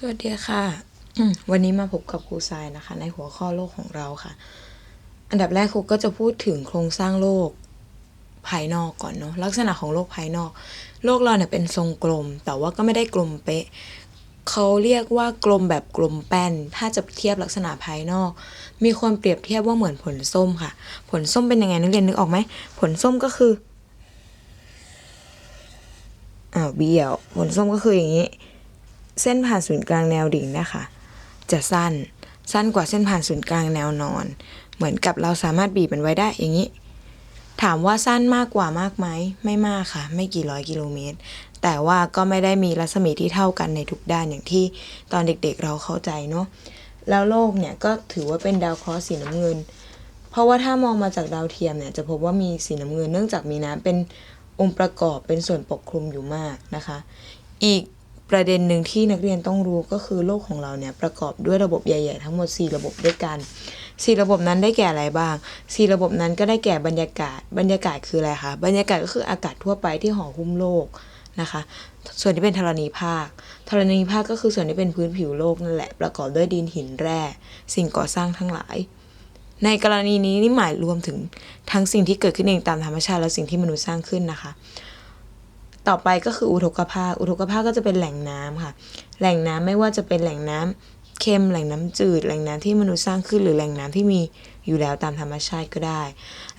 สวัสดีค่ะ วันนี้มาพบกับครูทรายนะคะ ในหัวข้อโลกของเราค่ะ อันดับแรกครูก็จะพูดถึงโครงสร้างโลกภายนอกก่อนเนาะลักษณะของโลกภายนอก โลกเราเนี่ยเป็นทรงกลม แต่ว่าก็ไม่ได้กลมเป๊ะเขาเรียกว่ากลมแบบกลมแป้น ถ้าจะเทียบลักษณะภายนอก มีคนเปรียบเทียบว่าเหมือนผลส้มค่ะ ผลส้มเป็นยังไงนักเรียนนึกออกไหมผลส้มก็คืออ้าวเบี้ยวผลส้มก็คืออย่างนี้ เส้นผ่านศูนย์กลางแนวดิ่งนะคะ จะสั้น สั้นกว่าเส้นผ่านศูนย์กลางแนวนอน เหมือนกับเราสามารถบีบมันไว้ได้อย่างนี้ ถามว่าสั้นมากกว่ามากไหม ไม่มากค่ะ ไม่กี่ร้อยกิโลเมตร แต่ว่าก็ไม่ได้มีรัศมีที่เท่ากันในทุกด้านอย่างที่ตอนเด็กๆเราเข้าใจเนาะ แล้วโลกเนี่ยก็ถือว่าเป็นดาวเคราะห์สีน้ำเงิน เพราะว่าถ้ามองมาจากดาวเทียมเนี่ยจะพบว่ามีสีน้ำเงินเนื่องจากมีน้ำเป็นองค์ประกอบเป็นส่วนปกคลุมอยู่มากนะคะ อีก ประเด็นหนึ่งที่นักเรียนต้องรู้ก็คือโลกของเราเนี่ยประกอบด้วยระบบใหญ่ ๆ ทั้งหมด 4 ระบบด้วยกัน 4 ระบบนั้นได้แก่อะไรบ้าง 4 ระบบนั้นก็ได้แก่บรรยากาศ บรรยากาศคืออะไรคะ บรรยากาศก็คืออากาศทั่วไปที่ห่อหุ้มโลกนะคะ ส่วนที่เป็นธรณีภาค ธรณีภาคก็คือส่วนที่เป็นพื้นผิวโลกนั่นแหละ ประกอบด้วยดินหินแร่ สิ่งก่อสร้างทั้งหลาย ในกรณีนี้นี่หมายรวมถึงทั้งสิ่งที่เกิดขึ้นเองตามธรรมชาติและสิ่งที่มนุษย์สร้างขึ้นนะคะ ต่อไปก็คืออุทกภาค อุทกภาคก็จะเป็นแหล่งน้ำค่ะ แหล่งน้ำไม่ว่าจะเป็นแหล่งน้ำเค็ม แหล่งน้ำจืด แหล่งน้ำที่มนุษย์สร้างขึ้น หรือแหล่งน้ำที่มีอยู่แล้วตามธรรมชาติก็ได้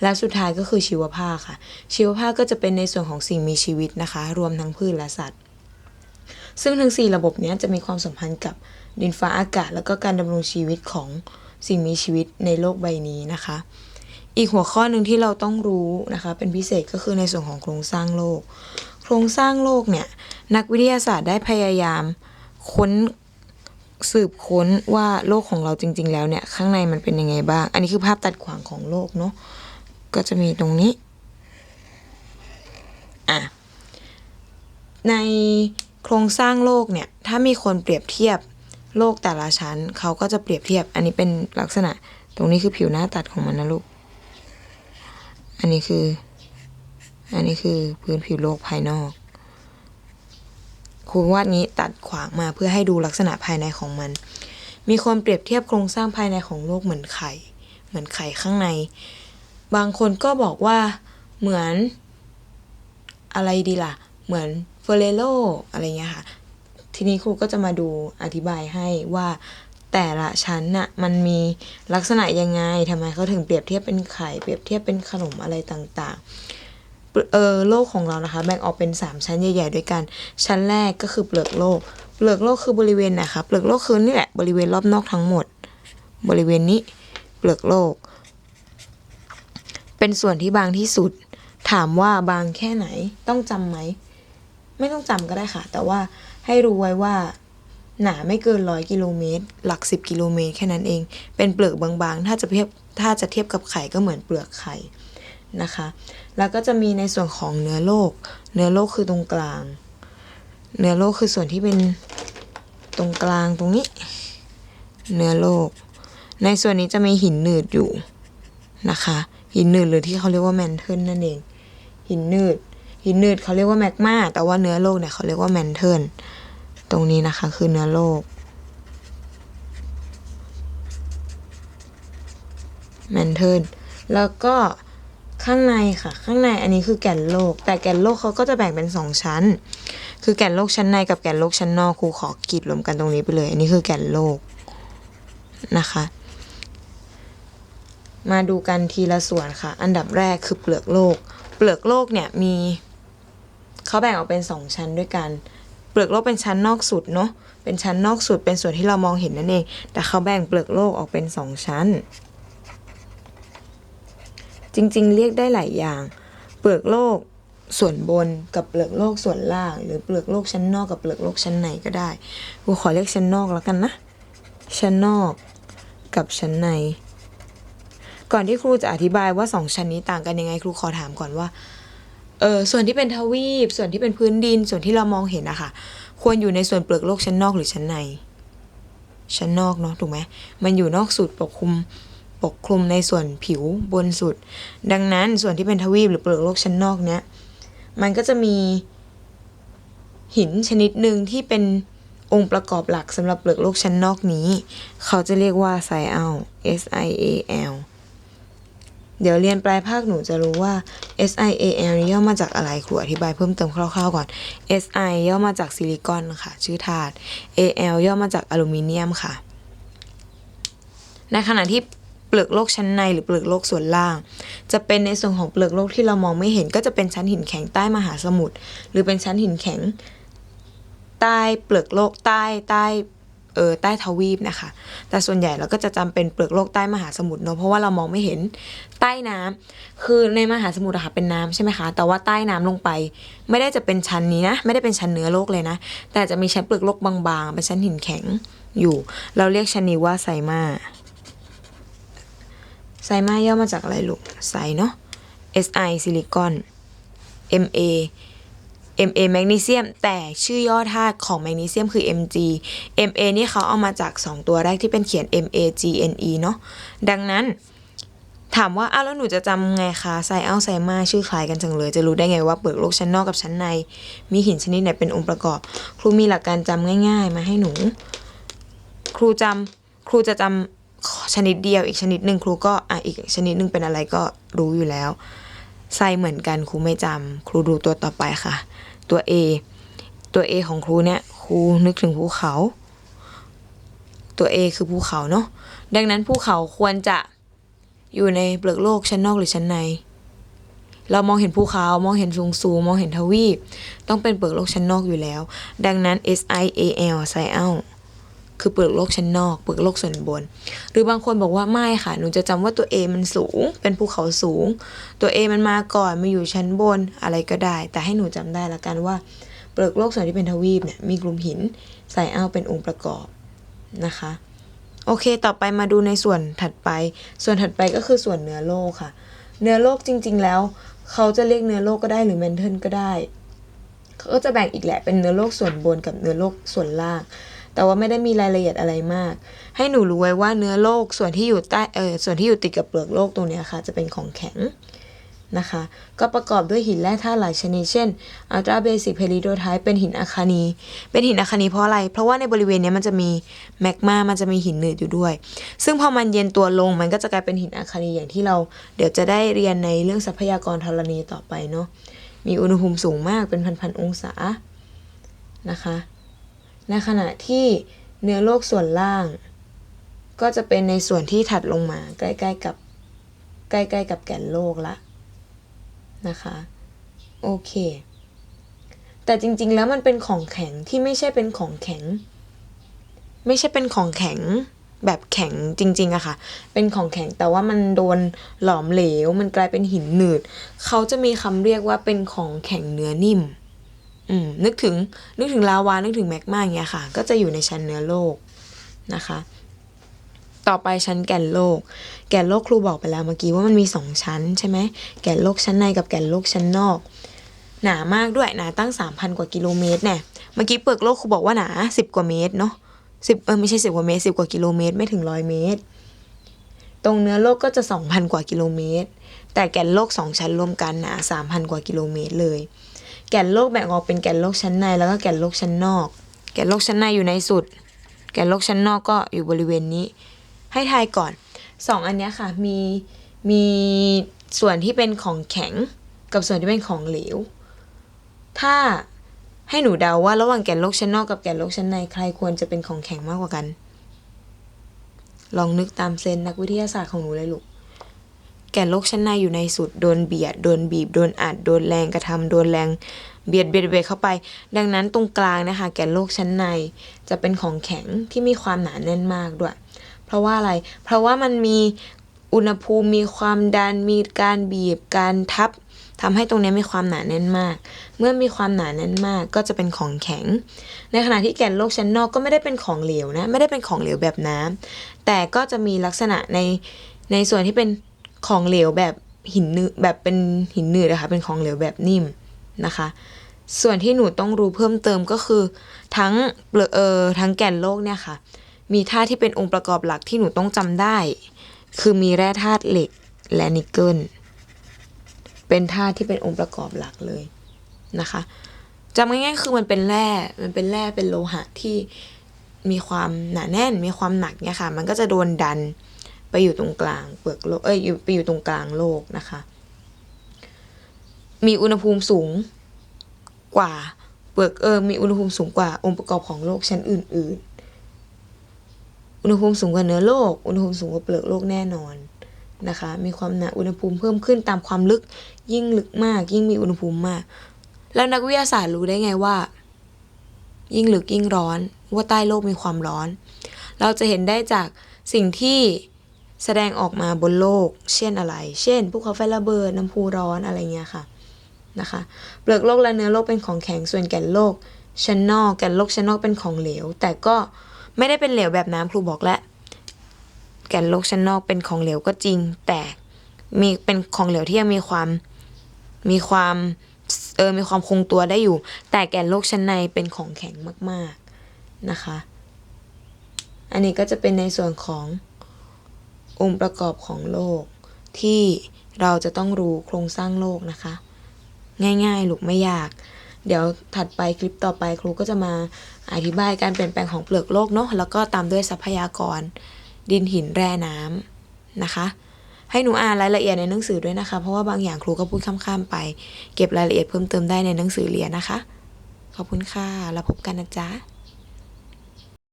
และสุดท้ายก็คือชีวภาคค่ะ ชีวภาคก็จะเป็นในส่วนของสิ่งมีชีวิตนะคะ รวมทั้งพืชและสัตว์ ซึ่งทั้ง 4 ระบบนี้จะมีความสัมพันธ์กับดินฟ้าอากาศ แล้วก็การดำรงชีวิตของสิ่งมีชีวิตในโลกใบนี้นะคะ อีกหัวข้อหนึ่งที่เราต้องรู้นะคะ เป็นพิเศษก็คือในส่วนของโครงสร้างโลก ครงสร้างโลกเนี่ย นักวิทยาศาสตร์ได้พยายาม ค้นสืบค้นว่าโลกของเราจริง ๆ แล้วเนี่ย ข้างในมันเป็นยังไงบ้าง อันนี้คือภาพตัดขวางของโลกเนาะก็จะมีตรงนี้อะในโครงสร้างโลกเนี่ย ถ้ามีคนเปรียบเทียบโลกแต่ละชั้น เขาก็จะเปรียบเทียบ อันนี้เป็นลักษณะ ตรงนี้คือผิวหน้าตัดของมันนะลูก อันนี้คือ อันนี้คือพื้นผิวโลกภายนอกครูวาดนี้ตัดขวางมาเพื่อให้ดูลักษณะภายในของมัน มีคนเปรียบเทียบโครงสร้างภายในของโลกเหมือนไข่ เหมือนไข่ข้างใน บางคนก็บอกว่าเหมือนอะไรดีล่ะ เหมือนเฟรเรโลอะไรเงี้ยค่ะ ทีนี้ครูก็จะมาดูอธิบายให้ว่าแต่ละชั้นน่ะมันมีลักษณะยังไงทำไมเขาถึงเปรียบเทียบเป็นไข่ เปรียบเทียบเป็นขนมอะไรต่างๆ เออโลกของเรานะคะ แบ่งออกเป็น 3 ชั้นใหญ่ ๆ ด้วยกัน ชั้นแรกก็คือเปลือกโลก เปลือกโลกคือบริเวณนะคะเปลือกโลกคือนี่แหละบริเวณรอบนอกทั้งหมด บริเวณนี้เปลือกโลก เป็นส่วนที่บางที่สุด ถามว่าบางแค่ไหนต้องจำไหม ไม่ต้องจำก็ได้ค่ะ แต่ว่าให้รู้ไว้ว่าหนาไม่เกินร้อยกิโลเมตร หลักสิบกิโลเมตรแค่นั้นเอง เป็นเปลือกบางๆ ถ้าจะเทียบถ้าจะเทียบกับไข่ก็เหมือนเปลือกไข่ นะคะ แล้วก็จะมีในส่วนของเนื้อโลก เนื้อโลกคือตรงกลาง เนื้อโลกคือส่วนที่เป็นตรงกลางตรงนี้ เนื้อโลก ในส่วนนี้จะมีหินหนืดอยู่นะคะ หินหนืดหรือที่เขาเรียกว่าแมนเทิลนั่นเอง หินหนืด หินหนืดเขาเรียกว่าแมกมาแต่ว่าเนื้อโลกเนี่ยเขาเรียกว่าแมนเทิลตรงนี้นะคะคือเนื้อโลกแมนเทิลแล้วก็ ข้างในค่ะ ข้างในอันนี้คือแก่นโลก แต่แก่นโลกเขาก็จะแบ่งเป็นสองชั้น คือแก่นโลกชั้นในกับแก่นโลกชั้นนอกครูขอกรีดรวมกันตรงนี้ไปเลย อันนี้คือแก่นโลกนะคะ มาดูกันทีละส่วนค่ะ อันดับแรกคือเปลือกโลก เปลือกโลกเนี่ยมีเขาแบ่งออกเป็นสองชั้นด้วยกัน เปลือกโลกเป็นชั้นนอกสุดเนาะเป็นชั้นนอกสุดเป็นส่วนที่เรามองเห็นนั่นเอง แต่เขาแบ่งเปลือกโลกออกเป็นสองชั้น จริงๆ เรียกได้หลายอย่าง เปลือกโลกส่วนบนกับเปลือกโลกส่วนล่าง หรือเปลือกโลกชั้นนอกกับเปลือกโลกชั้นในก็ได้ครูขอเรียกชั้นนอกแล้วกันนะ ชั้นนอกกับชั้นใน ก่อนที่ครูจะอธิบายว่าสองชั้นนี้ต่างกันยังไง ครูขอถามก่อนว่าเออส่วนที่เป็นทวีป ส่วนที่เป็นพื้นดิน ส่วนที่เรามองเห็นอะค่ะ ควรอยู่ในส่วนเปลือกโลกชั้นนอกหรือชั้นใน ชั้นนอกเนาะถูกไหมมันอยู่นอกสุดปกคลุม ปกคลุมในส่วนผิวบนสุด ดังนั้นส่วนที่เป็นทวีปหรือเปลือกโลกชั้นนอกเนี้ยมันก็จะมีหินชนิดหนึ่งที่เป็นองค์ประกอบหลักสำหรับเปลือกโลกชั้นนอกนี้ เขาจะเรียกว่าไซอัล S I A L เดี๋ยวเรียนปลายภาคหนูจะรู้ว่า S I A L นี่ย่อมาจากอะไรครูอธิบายเพิ่มเติมคร่าวๆก่อน S I ย่อมาจากซิลิคอนค่ะ ชื่อธาตุ A L ย่อมาจากอลูมิเนียมค่ะ ในขณะที่ เปลือกโลกชั้นในหรือเปลือกโลกส่วนล่าง จะเป็นในส่วนของเปลือกโลกที่เรามองไม่เห็น ก็จะเป็นชั้นหินแข็งใต้มหาสมุทรหรือเป็นชั้นหินแข็ง ใต้เปลือกโลกใต้ใต้เออใต้ทวีปนะคะ แต่ส่วนใหญ่เราก็จะจำเป็นเปลือกโลกใต้มหาสมุทรเนอะเพราะว่าเรามองไม่เห็นใต้น้ำคือในมหาสมุทรอะค่ะเป็นน้ำใช่ไหมคะ แต่ว่าใต้น้ำลงไป ไม่ได้จะเป็นชั้นนี้นะ ไม่ได้เป็นชั้นเนื้อโลกเลยนะ แต่จะมีชั้นเปลือกโลกบางๆ เป็นชั้นหินแข็งอยู่ เราเรียกชั้นนี้ว่าไซมา ไซมาย่อมาจากอะไรลูก ไซเนาะ Si ซิลิคอน Ma Ma แมกนีเซียมแต่ชื่อย่อธาตุของแมกนีเซียมคือ Mg Ma นี่เขาเอามาจาก 2 ตัวแรกที่เป็นเขียน MAGNE เนาะดังนั้น ถามว่าอ้าวแล้วหนูจะจำไงคะไซอัลไซมาชื่อคล้ายกันจังเลย จะรู้ได้ไงว่าเปลือกโลกชั้นนอกกับชั้นใน มีหินชนิดไหนเป็นองค์ประกอบ ครูมีหลักการจำง่าย ๆ มาให้หนู ครูจำครูจะจำ ชนิดเดียวอีกชนิดหนึ่งครูก็อะอีกชนิดหนึ่งเป็นอะไรก็รู้อยู่แล้วไซเหมือนกันครูไม่จำครูดูตัวต่อไปค่ะ ตัว A ตัว A ของครูเนี่ยครูนึกถึงภูเขา ตัว A คือภูเขาเนาะดังนั้นภูเขาควรจะอยู่ในเปลือกโลกชั้นนอกหรือชั้นใน เรามองเห็นภูเขามองเห็นสูงสูงมองเห็นทวีปต้องเป็นเปลือกโลกชั้นนอกอยู่แล้ว ดังนั้น S I A L ไซอัล คือเปลือกโลกชั้นนอก เปลือกโลกส่วนบน หรือบางคนบอกว่าไม่ค่ะ หนูจะจำว่าตัว A มันสูง เป็นภูเขาสูง ตัว A มันมาก่อนมาอยู่ชั้นบนอะไรก็ได้ แต่ให้หนูจำได้ละกันว่า เปลือกโลกส่วนที่เป็นทวีปเนี่ยมีกลุ่มหินไซอัลเป็นองค์ประกอบนะคะ โอเค ต่อไปมาดูในส่วนถัดไป ส่วนถัดไปก็คือส่วนเนื้อโลกค่ะ เนื้อโลกจริง ๆ แล้ว เขาจะเรียกเนื้อโลกก็ได้หรือแมนเทิลก็ได้เขาก็จะแบ่งอีกแหละเป็นเนื้อโลกส่วนบนกับเนื้อโลกส่วนล่าง แต่ว่าไม่ได้มีรายละเอียดอะไรมาก ให้หนูรู้ไว้ว่าเนื้อโลกส่วนที่อยู่ใต้เออส่วนที่อยู่ติดกับเปลือกโลกตรงนี้ค่ะ จะเป็นของแข็งนะคะ ก็ประกอบด้วยหินแร่ธาตุหลายชนิด เช่นอัลตราเบสิกเพลิโดไทป์เป็นหินอะคานี เป็นหินอะคานีเพราะอะไร เพราะว่าในบริเวณนี้มันจะมีแมกมา มันจะมีหินหนืดอยู่ด้วย ซึ่งพอมันเย็นตัวลง มันก็จะกลายเป็นหินอะคานีอย่างที่เราเดี๋ยวจะได้เรียนในเรื่องทรัพยากรธรณีต่อไปเนาะ มีอุณหภูมิสูงมากเป็นพันๆองศานะคะ ในขณะที่เนื้อโลกส่วนล่าง ก็จะเป็นในส่วนที่ถัดลงมา ใกล้ๆกับใกล้ๆกับแก่นโลกละนะคะโอเค แต่จริงๆแล้วมันเป็นของแข็งที่ไม่ใช่เป็นของแข็ง ไม่ใช่เป็นของแข็งแบบแข็งจริงๆอะค่ะ เป็นของแข็งแต่ว่ามันโดนหลอมเหลว มันกลายเป็นหินหนืด เขาจะมีคำเรียกว่าเป็นของแข็งเนื้อนิ่ม อืมนึกถึงนึกถึงลาวา นึกถึงแมกมาอย่างเงี้ยค่ะ ก็จะอยู่ในชั้นเนื้อโลกนะคะ ต่อไปชั้นแก่นโลก แก่นโลกครูบอกไปแล้วเมื่อกี้ว่ามันมีสองชั้นใช่ไหมแก่นโลกชั้นในกับแก่นโลกชั้นนอก หนามากด้วยหนาตั้ง 3,000 กว่ากิโลเมตรเนี่ยเมื่อกี้เปลือกโลกครูบอกว่าหนา 10 กว่าเมตรเนาะสิบเออไม่ใช่สิบกว่าเมตรสิบกว่ากิโลเมตรไม่ถึงร้อยเมตร ตรงเนื้อโลกก็จะ2,000กว่ากิโลเมตร แต่แก่นโลกสองชั้นรวมกันหนา3,000กว่ากิโลเมตรเลย แก่นโลกแบ่งออกเป็นแก่นโลกชั้นใน แล้วก็แก่นโลกชั้นนอก แก่นโลกชั้นในอยู่ในสุด แก่นโลกชั้นนอกก็อยู่บริเวณนี้ ให้ทายก่อนสองอันนี้ค่ะมีมีส่วนที่เป็นของแข็งกับส่วนที่เป็นของเหลว ถ้าให้หนูเดาว่าระหว่างแก่นโลกชั้นนอกกับแก่นโลกชั้นในใครควรจะเป็นของแข็งมากกว่ากัน ลองนึกตามเซนนักวิทยาศาสตร์ของหนูเลยลูก ก่นโลกชั้นในอยู่ในสุดโดนเบียด โดนบีบ โดนอัด โดนแรงกระทำโดนแรงเบียดเบียดเบียดเข้าไป ดังนั้นตรงกลางนะคะ แก่นโลกชั้นใน จะเป็นของแข็งที่มีความหนาแน่นมากด้วย เพราะว่าอะไร เพราะว่ามันมีอุณหภูมิมีความดันมีการบีบการทับทำให้ตรงนี้มีความหนาแน่นมาก เมื่อมีความหนาแน่นมากก็จะเป็นของแข็ง ในขณะที่แก่นโลกชั้นนอกก็ไม่ได้เป็นของเหลวนะไม่ได้เป็นของเหลวแบบน้ำแต่ก็จะมีลักษณะในในส่วนที่เป็น ของเหลวแบบหินเนืดแบบเป็นหินหนืดนะคะ เป็นของเหลวแบบนิ่มนะคะ ส่วนที่หนูต้องรู้เพิ่มเติมก็คือทั้งเปลือกเออทั้งแก่นโลกเนี่ยค่ะ มีธาตุที่เป็นองค์ประกอบหลักที่หนูต้องจำได้ คือมีแร่ธาตุเหล็กและนิกเกิลเป็นธาตุที่เป็นองค์ประกอบหลักเลยนะคะจำง่ายๆคือมันเป็นแร่ มันเป็นแร่เป็นโลหะที่มีความหนาแน่น มีความหนักเนี่ยค่ะ มันก็จะโดนดัน ไปอยู่ตรงกลางเปลือกโลกเอ้ยไปอยู่ตรงกลางโลกนะคะ มีอุณหภูมิสูงกว่าเปลือกเออมีอุณหภูมิสูงกว่าองค์ประกอบของโลกชั้นอื่น ๆ อุณหภูมิสูงกว่าเนื้อโลก อุณหภูมิสูงกว่าเปลือกโลกแน่นอนนะคะ มีความหนาอุณหภูมิเพิ่มขึ้นตามความลึกยิ่งลึกมาก ยิ่งมีอุณหภูมิมาก แล้วนักวิทยาศาสตร์รู้ได้ไงว่า ยิ่งลึกยิ่งร้อนว่าใต้โลกมีความร้อน เราจะเห็นได้จากสิ่งที่ แสดงออกมาบนโลก เช่นอะไร เช่นภูเขาไฟระเบิดน้ำพุร้อนอะไรเงี้ยค่ะนะคะเปลือกโลกและเนื้อโลกเป็นของแข็งส่วนแก่นโลกชั้นนอกแก่นโลกชั้นนอกเป็นของเหลว แต่ก็ไม่ได้เป็นเหลวแบบน้ำครูบอกแล้วแก่นโลกชั้นนอกเป็นของเหลวก็จริง แต่มีเป็นของเหลวที่ยังมีความมีความเออมีความคงตัวได้อยู่ แต่แก่นโลกชั้นในเป็นของแข็งมาก ๆนะคะ อันนี้ก็จะเป็นในส่วนของ องค์ประกอบของโลก ที่เราจะต้องรู้โครงสร้างโลกนะคะ ง่ายๆลูกไม่ยาก เดี๋ยวถัดไปคลิปต่อไปครูก็จะมาอธิบายการเปลี่ยนแปลงของเปลือกโลกเนาะแล้วก็ตามด้วยทรัพยากร ดินหินแร่น้ำนะคะ ให้หนูอ่านรายละเอียดในหนังสือด้วยนะคะ เพราะว่าบางอย่างครูก็พูดข้ามๆไป เก็บรายละเอียดเพิ่มเติมได้ในหนังสือเรียนนะคะ ขอบคุณค่ะแล้วพบกันนะจ๊ะ